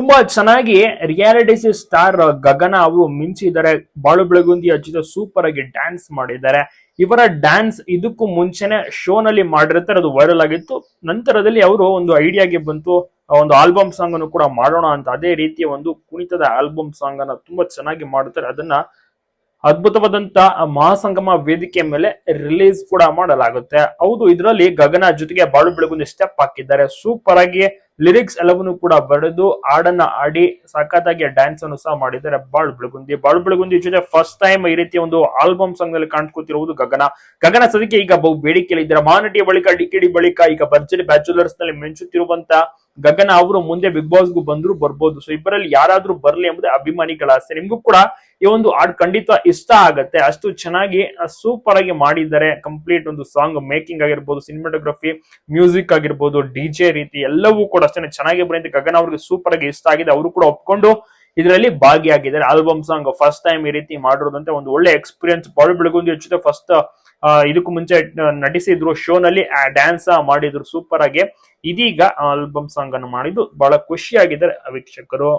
ತುಂಬಾ ಚೆನ್ನಾಗಿ reality star ಗಗನ ಅವರು ಮಿಂಚಿದ್ದಾರೆ. ಬಾಳು ಬೆಳಗುಂದಿ ಜೊತೆ ಸೂಪರ್ ಆಗಿ ಡ್ಯಾನ್ಸ್ ಮಾಡಿದ್ದಾರೆ. ಇವರ ಡ್ಯಾನ್ಸ್ ಇದಕ್ಕೂ ಮುಂಚೆನೆ ಶೋ ನಲ್ಲಿ ಮಾಡಿರ್ತಾರೆ. ಅದು ವೈರಲ್ ಆಗಿತ್ತು. ನಂತರದಲ್ಲಿ ಅವರು ಒಂದು ಐಡಿಯಾಗೆ ಬಂತು. ಒಂದು ಆಲ್ಬಮ್ ಸಾಂಗ್ ಅನ್ನು ಕೂಡ ಮಾಡೋಣ ಅಂತ ಅದೇ ರೀತಿಯ ಒಂದು ಕುಣಿತದ ಆಲ್ಬಮ್ ಸಾಂಗ್ ಅನ್ನ ತುಂಬಾ ಚೆನ್ನಾಗಿ ಮಾಡುತ್ತಾರೆ ಅದನ್ನ ಅದ್ಭುತವಾದಂತ ಮಹಾಸಂಗಮ ವೇದಿಕೆ ಮೇಲೆ ರಿಲೀಸ್ ಕೂಡ ಮಾಡಲಾಗುತ್ತೆ. ಹೌದು, ಇದರಲ್ಲಿ ಗಗನ ಜೊತೆಗೆ ಬಾಳು ಬೆಳಗುಂದಿ ಸ್ಟೆಪ್ ಹಾಕಿದ್ದಾರೆ. ಸೂಪರ್ ಆಗಿ ಲಿರಿಕ್ಸ್ ಎಲ್ಲವನ್ನೂ ಕೂಡ ಬರೆದು ಹಾಡನ್ನ ಆಡಿ ಸಖತ್ತಾಗಿ ಡ್ಯಾನ್ಸ್ ಅನ್ನು ಸಹ ಮಾಡಿದ್ದಾರೆ. ಬಾಳ್ ಬೆಳಗುಂದಿ ಬಾಳ್ ಬೆಳಗುಂದಿ ಜೊತೆ ಫಸ್ಟ್ ಟೈಮ್ ಈ ರೀತಿಯ ಒಂದು ಆಲ್ಬಮ್ ಸಾಂಗ್ನಲ್ಲಿ ಕಾಣ್ಕೊತಿರುವುದು ಗಗನ. ಗಗನ ಸದ್ಯಕ್ಕೆ ಈಗ ಬಹು ಬೇಡಿಕೆಯಲ್ಲಿ ಇದ್ದಾರೆ ಮಹಾನಟಿಯ ಬಳಿಕ ಡಿಕೆಡಿ ಬಳಿಕ ಈಗ ಭರ್ಜರಿ ಬ್ಯಾಚುಲರ್ಸ್ನಲ್ಲಿ ಮಿಂಚುತ್ತಿರುವಂತ ಗಗನ ಅವರು ಮುಂದೆ ಬಿಗ್ ಬಾಸ್ ಗೂ ಬಂದ್ರು ಬರ್ಬೋದು. ಸೊ ಇಬ್ಬರಲ್ಲಿ ಯಾರಾದ್ರೂ ಬರ್ಲಿ ಎಂಬುದೇ ಅಭಿಮಾನಿಗಳ ಆಸೆ. ನಿಮ್ಗೂ ಕೂಡ ಈ ಒಂದು ಹಾಡ್ ಖಂಡಿತ ಇಷ್ಟ ಆಗತ್ತೆ. ಅಷ್ಟು ಚೆನ್ನಾಗಿ ಸೂಪರ್ ಆಗಿ ಮಾಡಿದ್ದಾರೆ. ಕಂಪ್ಲೀಟ್ ಒಂದು ಸಾಂಗ್ ಮೇಕಿಂಗ್ ಆಗಿರ್ಬೋದು ಸಿನಿಮಾಟೋಗ್ರಫಿ ಮ್ಯೂಸಿಕ್ ಆಗಿರ್ಬೋದು ಡಿಜೆ ರೀತಿ ಎಲ್ಲವೂ ಕೂಡ ಅಷ್ಟೇ ಚೆನ್ನಾಗಿ ಬರೀ ಗಗನ ಅವ್ರಿಗೆ ಸೂಪರ್ ಆಗಿ ಇಷ್ಟ ಆಗಿದೆ. ಅವರು ಕೂಡ ಒಪ್ಕೊಂಡು ಇದರಲ್ಲಿ ಭಾಗಿಯಾಗಿದ್ದಾರೆ. ಆಲ್ಬಮ್ ಸಾಂಗ್ ಫಸ್ಟ್ ಟೈಮ್ ಈ ರೀತಿ ಮಾಡಿರೋದಂತೆ ಒಂದು ಒಳ್ಳೆ ಎಕ್ಸ್ಪೀರಿಯನ್ಸ್ ಬಾಳು ಬೆಳಗುಂದಿ ಹೆಚ್ಚುತ್ತೆ ಫಸ್ಟ್ ಇದಕ್ಕೂ ಮುಂಚೆ ನಟಿಸಿದ್ರು ಶೋ ನಲ್ಲಿ ಡ್ಯಾನ್ಸ್ ಮಾಡಿದ್ರು ಸೂಪರ್ ಆಗಿ ಇದೀಗ ಆಲ್ಬಮ್ ಸಾಂಗ್ ಅನ್ನು ಮಾಡಿದ್ದು ಬಹಳ ಖುಷಿಯಾಗಿದ್ದಾರೆ ವೀಕ್ಷಕರು.